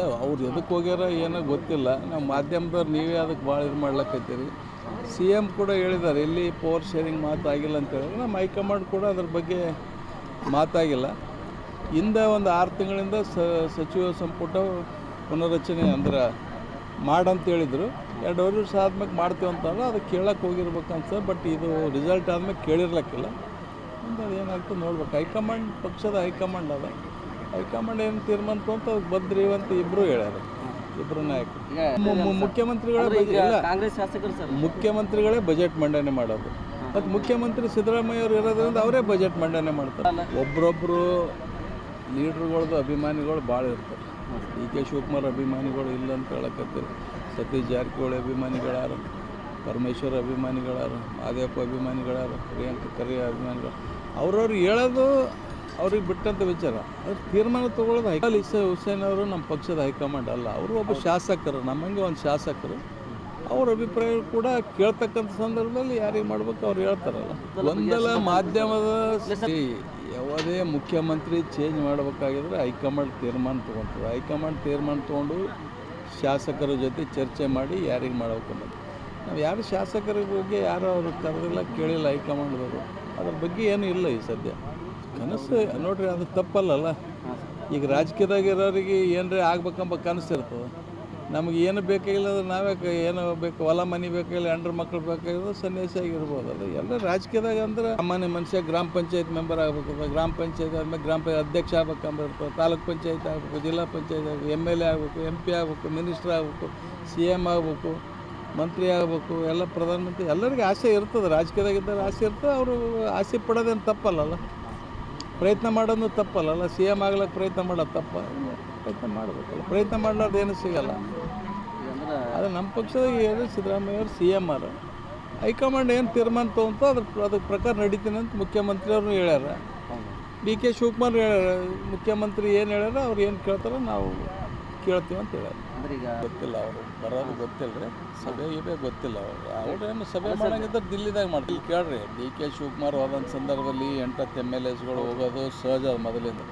ಇಲ್ಲ, ಅವ್ರು ಎದಕ್ಕೆ ಹೋಗ್ಯಾರ ಏನೋ ಗೊತ್ತಿಲ್ಲ. ನಾವು ಮಾಧ್ಯಮದವ್ರು ನೀವೇ ಅದಕ್ಕೆ ಭಾಳ ಇದು ಮಾಡ್ಲಕ್ಕೈತೀರಿ ಸಿ ಎಂ ಕೂಡ ಹೇಳಿದ್ದಾರೆ ಇಲ್ಲಿ ಪವರ್ ಶೇರಿಂಗ್ ಮಾತಾಗಿಲ್ಲ ಅಂತ ಹೇಳಿದ್ರೆ ನಮ್ಮ ಹೈಕಮಾಂಡ್ ಕೂಡ ಅದ್ರ ಬಗ್ಗೆ ಮಾತಾಗಿಲ್ಲ. ಹಿಂದೆ ಒಂದು ಆರು ತಿಂಗಳಿಂದ ಸಚಿವ ಸಂಪುಟ ಪುನರ್ರಚನೆ ಅಂದ್ರೆ ಮಾಡಂತೇಳಿದ್ರು ಎರಡೂವರೆ ವರ್ಷ ಆದ್ಮೇಲೆ ಮಾಡ್ತೀವಿ ಅಂತಂದ್ರೆ ಅದು ಕೇಳಕ್ಕೆ ಹೋಗಿರ್ಬೇಕು ಬಟ್ ಇದು ರಿಸಲ್ಟ್ ಆದ್ಮೇಲೆ ಕೇಳಿರ್ಲಕ್ಕಿಲ್ಲ. ಏನಾಗ್ತದೆ ನೋಡ್ಬೇಕು. ಹೈಕಮಾಂಡ್, ಪಕ್ಷದ ಹೈಕಮಾಂಡ್ ಅದ. ಹೈಕಮಾಂಡ್ ಏನು ತೀರ್ಮಾನ ಅಂತ ಬದ್ರಿವಂತ ಬದ್ರಿ ಅಂತ ಇಬ್ರು ಹೇಳ್ಯಾರ. ಇಬ್ರು ನಾಯಕರು. ಮುಖ್ಯಮಂತ್ರಿಗಳ ಕಾಂಗ್ರೆಸ್ ಶಾಸಕರು ಸರ್. ಮುಖ್ಯಮಂತ್ರಿಗಳೇ ಬಜೆಟ್ ಮಂಡನೆ ಮಾಡೋದು. ಮತ್ತು ಮುಖ್ಯಮಂತ್ರಿ ಸಿದ್ದರಾಮಯ್ಯ ಅವರು ಇರೋದ್ರಿಂದ ಅವರೇ ಬಜೆಟ್ ಮಂಡನೆ ಮಾಡ್ತಾರೆ. ಒಬ್ರೊಬ್ಬರು ಲೀಡ್ರುಗಳ್ದು ಅಭಿಮಾನಿಗಳು ಭಾಳ ಇರ್ತಾರೆ. ಡಿ ಕೆ ಶಿವಕುಮಾರ್ ಅಭಿಮಾನಿಗಳು ಇಲ್ಲ ಅಂತ ಹೇಳಕತ್ತೀರಿ. ಸತೀಶ್ ಜಾರಕಿಹೊಳಿ ಅಭಿಮಾನಿಗಳಾರ. ಪರಮೇಶ್ವರ್ ಅಭಿಮಾನಿಗಳಾರ. ಮಾದೇವಪ್ಪ ಅಭಿಮಾನಿಗಳಾರ. ಪ್ರಿಯಾಂಕ ಖರ್ಗೆ ಅಭಿಮಾನಿಗಳು ಅವ್ರವ್ರು ಹೇಳೋದು ಅವ್ರಿಗೆ ಬಿಟ್ಟಂಥ ವಿಚಾರ. ಅದ್ರ ತೀರ್ಮಾನ ತೊಗೊಳ್ಳೋದು ಇಸ ಹುಸೇನ್ ಅವರು ನಮ್ಮ ಪಕ್ಷದ ಹೈಕಮಾಂಡ್ ಅಲ್ಲ ಅವರು ಒಬ್ಬ ಶಾಸಕರು ನಮ್ಮಂಗೆ ಒಂದು ಶಾಸಕರು. ಅವ್ರ ಅಭಿಪ್ರಾಯ ಕೂಡ ಕೇಳ್ತಕ್ಕಂಥ ಸಂದರ್ಭದಲ್ಲಿ ಯಾರಿಗೆ ಮಾಡ್ಬೇಕು ಅವ್ರು ಹೇಳ್ತಾರಲ್ಲ. ಒಂದಲ್ಲ ಮಾಧ್ಯಮದ ಯಾವುದೇ ಮುಖ್ಯಮಂತ್ರಿ ಚೇಂಜ್ ಮಾಡಬೇಕಾಗಿದ್ರೆ ಹೈಕಮಾಂಡ್ ತೀರ್ಮಾನ ತೊಗೊಳ್ತದೆ. ಹೈಕಮಾಂಡ್ ತೀರ್ಮಾನ ತೊಗೊಂಡು ಶಾಸಕರ ಜೊತೆ ಚರ್ಚೆ ಮಾಡಿ ಯಾರಿಗೆ ಮಾಡ್ಬೇಕು ಅನ್ನೋದು. ನಾವು ಯಾರು ಶಾಸಕರಿಗೆ ಬಗ್ಗೆ ಯಾರು ಅವರು ಕರೆದಿಲ್ಲ ಕೇಳಿಲ್ಲ ಹೈಕಮಾಂಡ್ದವರು. ಅದ್ರ ಬಗ್ಗೆ ಏನೂ ಇಲ್ಲ ಈ ಸದ್ಯ. ಕನಸು, ನೋಡ್ರಿ, ಅದು ತಪ್ಪಲ್ಲಲ್ಲ? ಈಗ ರಾಜಕೀಯದಾಗ ಇರೋರಿಗೆ ಏನರೇ ಆಗ್ಬೇಕಂಬ ಕನಸು ಇರ್ತದೆ. ನಮಗೆ ಏನು ಬೇಕಾಗಿಲ್ಲ ಅಂದ್ರೆ ನಾವೇ ಏನು ಬೇಕು, ಹೊಲ, ಮನೆ ಬೇಕಾಗಿಲ್ಲ, ಹೆಂಡ್ರ ಮಕ್ಳು ಬೇಕಾಗಿಲ್ಲ, ಸನ್ಯಾಸಿ ಆಗಿರ್ಬೋದು. ಅದು ಎಲ್ಲ ರಾಜಕೀಯದಾಗ ಅಂದ್ರೆ ಸಾಮಾನ್ಯ ಮನುಷ್ಯ ಗ್ರಾಮ ಪಂಚಾಯತ್ ಮೆಂಬರ್ ಆಗ್ಬೇಕು ಗ್ರಾಮ ಪಂಚಾಯತ್ ಆದ್ಮೇಲೆ ಗ್ರಾಮ ಪಂಚಾಯತ್ ಅಧ್ಯಕ್ಷ ಆಗ್ಬೇಕಂಬ ಇರ್ತದೆ, ತಾಲೂಕ್ ಪಂಚಾಯತ್ ಆಗಬೇಕು, ಜಿಲ್ಲಾ ಪಂಚಾಯತ್ ಆಗಬೇಕು, ಎಂ ಎಲ್ ಎ ಆಗಬೇಕು ಎಂ ಪಿ ಆಗಬೇಕು, ಮಿನಿಸ್ಟರ್ ಆಗಬೇಕು, ಸಿ ಎಂ ಆಗಬೇಕು, ಮಂತ್ರಿ ಆಗಬೇಕು, ಎಲ್ಲ ಪ್ರಧಾನಮಂತ್ರಿ ಎಲ್ಲರಿಗೂ ಆಸೆ ಇರ್ತದೆ. ರಾಜಕೀಯದಾಗಿದ್ದರೆ ಆಸೆ ಇರ್ತದೆ, ಅವರು ಆಸೆ ಪಡೋದೇನು ತಪ್ಪಲ್ಲಲ್ಲ? ಪ್ರಯತ್ನ ಮಾಡೋದು ತಪ್ಪಲ್ಲಲ್ಲ ಸಿ ಎಂ ಆಗ್ಲಿಕ್ಕೆ ಪ್ರಯತ್ನ ಮಾಡೋದು ತಪ್ಪ ಪ್ರಯತ್ನ ಮಾಡಬೇಕಲ್ಲ. ಪ್ರಯತ್ನ ಮಾಡಲಾರ್ದು ಏನು ಸಿಗಲ್ಲ. ಅದು ನಮ್ಮ ಪಕ್ಷದಾಗ ಏನು ಸಿದ್ದರಾಮಯ್ಯ ಅವರು ಸಿ ಎಂ ಆರ್ ಹೈಕಮಾಂಡ್ ಏನು ತೀರ್ಮಾನ ತೊಗೊಂತೋ ಅದ್ರ ಅದಕ್ಕೆ ಪ್ರಕಾರ ನಡೀತೀನಿ ಅಂತ ಮುಖ್ಯಮಂತ್ರಿ ಅವರು ಹೇಳ್ಯಾರ ಡಿ ಕೆ ಶಿವಕುಮಾರ್ ಹೇಳ್ಯಾರ. ಮುಖ್ಯಮಂತ್ರಿ ಏನು ಹೇಳ್ಯಾರ ಅವ್ರು ಏನು ಕೇಳ್ತಾರೋ ನಾವು ಕೇಳ್ತೀವಿ ಅಂತ ಅಂದ್ರೆ ಈಗ ಗೊತ್ತಿಲ್ಲ ಅವರು ಬರೋದು ಗೊತ್ತಿಲ್ಲ ರೀ ಸಭೆ ಇವೆ ಗೊತ್ತಿಲ್ಲ ಅವರು. ಏನು ಸಭೆ ಮಾಡಂಗಿದ್ರೆ ದಿಲ್ಲಿದಾಗ ಮಾಡ್ತೀವಿ ಇಲ್ಲಿ ಕೇಳ್ರಿ ಡಿ ಕೆ ಶಿವಕುಮಾರ್ ಹೋದಂಥ ಸಂದರ್ಭದಲ್ಲಿ ಎಂಟತ್ತು ಎಂ ಎಲ್ ಎಸ್ಗಳು ಹೋಗೋದು ಸಹಜ ಅದು ಮೊದಲಿಂದ.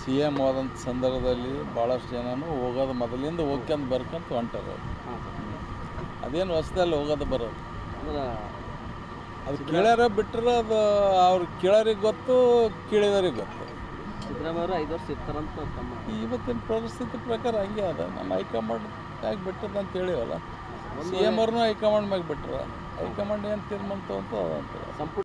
ಸಿ ಎಂ ಹೋದಂಥ ಸಂದರ್ಭದಲ್ಲಿ ಭಾಳಷ್ಟು ಜನನು ಹೋಗೋದು ಮೊದಲಿಂದ ಹೋಗ್ಕೊಂತ ಬರ್ಕಂತ ಹೊಂಟಾರ ಅವ್ರು. ಅದೇನು ಹೊಸದಲ್ಲಿ ಹೋಗೋದು ಬರೋದು. ಅದು ಕೇಳ್ಯಾರ ಬಿಟ್ಟರೆ ಅದು ಅವ್ರು ಕೇಳೋರಿಗೆ ಗೊತ್ತು ಕೇಳಿದವ್ರಿಗೆ ಗೊತ್ತು. ಐದು ವರ್ಷ ಇರ್ತಾರಂತ ತಮ್ಮ ಇವತ್ತಿನ ಪರಿಸ್ಥಿತಿ ಪ್ರಕಾರ ಹಂಗೆ ಅದ. ನಮ್ಮ ಹೈಕಮಾಂಡ್ ಮ್ಯಾಗ ಬಿಟ್ಟದ ಅಂತ ಹೇಳಿವಲ್ಲ. ಸಿ ಎಂ ಅವ್ರನ್ನೂ ಹೈಕಮಾಂಡ್ ಮ್ಯಾಗ ಬಿಟ್ಟರ ಹೈಕಮಾಂಡ್ ಏನು ತೀರ್ಮಾನ ತಗೊಂತ ಅಂತ ಸಂಪುಟ